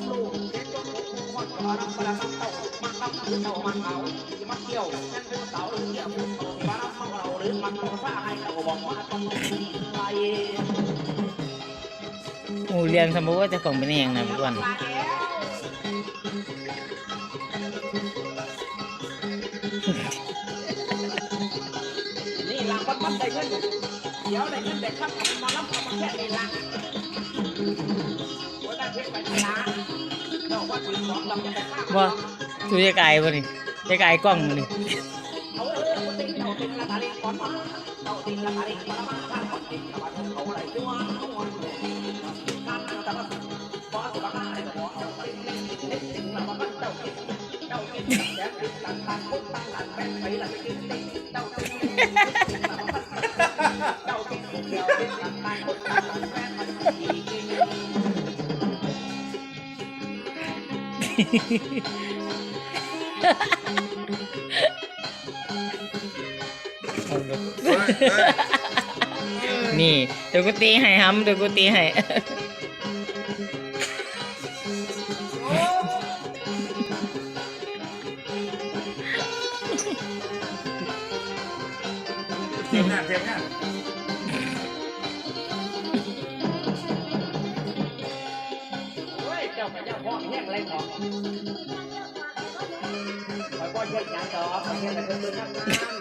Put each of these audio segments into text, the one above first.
มลูกเด็กจนลูกคนก็รับประดับเต่ามันรับคือเต่ามันเขาที่มันเกี่ยวนั่นคือเต่าหรือเกี่ยวผู้เต่าที่มารับเราหรือมันตัวซ่าให้เราบอกว่าต้องมีไปหมูเรียนสมมติว่าจะของเป็นอย่างนะพี่อ้วนนี่หลังวัดได้เงินเดี๋ยวได้เงินเด็กครับมารับมาแค่ในหลังว่า ได้เช็คไปที่ร้านบอกว่าถึงสองลำจะไปฆ่า บ่ดูจะไกลบ่นี่จะไกลกล้องบ่นี่ เอาเออคนติงเอาติงละตาลิก่อนมาเอาติงละตาลิมาละมาข้างก่อนติงละมาเขาอะไรด้วยว่าเขาวันข้างแต่ว่าบอ นี่เดี๋ยวกูตีให้ห้ำเดี๋ยวกูตีให้เทียมงาเทียมงานเคอยพ่อแย่งยาต่อคอยแย่งแต่คนอื่นนักงาน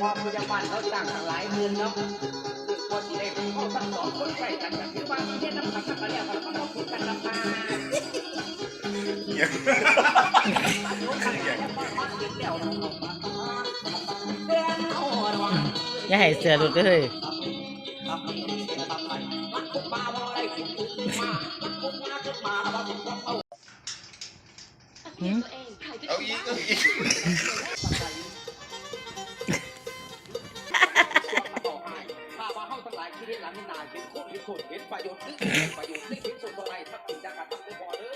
พอพยาบาลเขาจ้างหลายหมื่นเนาะคนที่ได้เขาสักสอคนใส่กันแบบที่ว่าที่เนี่ยน้ำหนักกันแล้วมันต้องคิดกันราคาอย่างอย่าให้เสือหลุดเด้อเฮ้ยหืม เอาอีกเอาอีกข้าว่าเฮาทั้งหลายที่ได้หลังนี่นายเป็นคนที่คนเห็นประโยชน์นึกประโยชน์นึกเห็นส่วนตรงไหนทักษิณจากการตั้งได้บ่เด้อ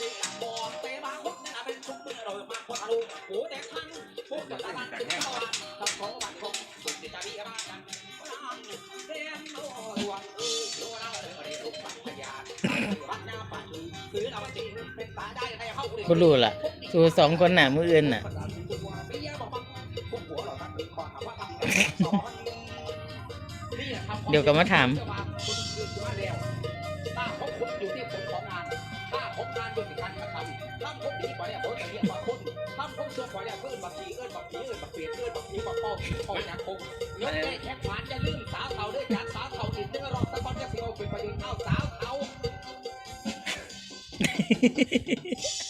นี่บ่เตะมางคนนั่นะเป็นชุกมือเรามาคนอารมณ์โหแต่ทั้งพวกกับตะวันเป็นตะวั ในเฮากูรู้ล่ะ สู้สองคนน่ะมืออื่นน่ะ เดี๋ยวก็มาถามถ้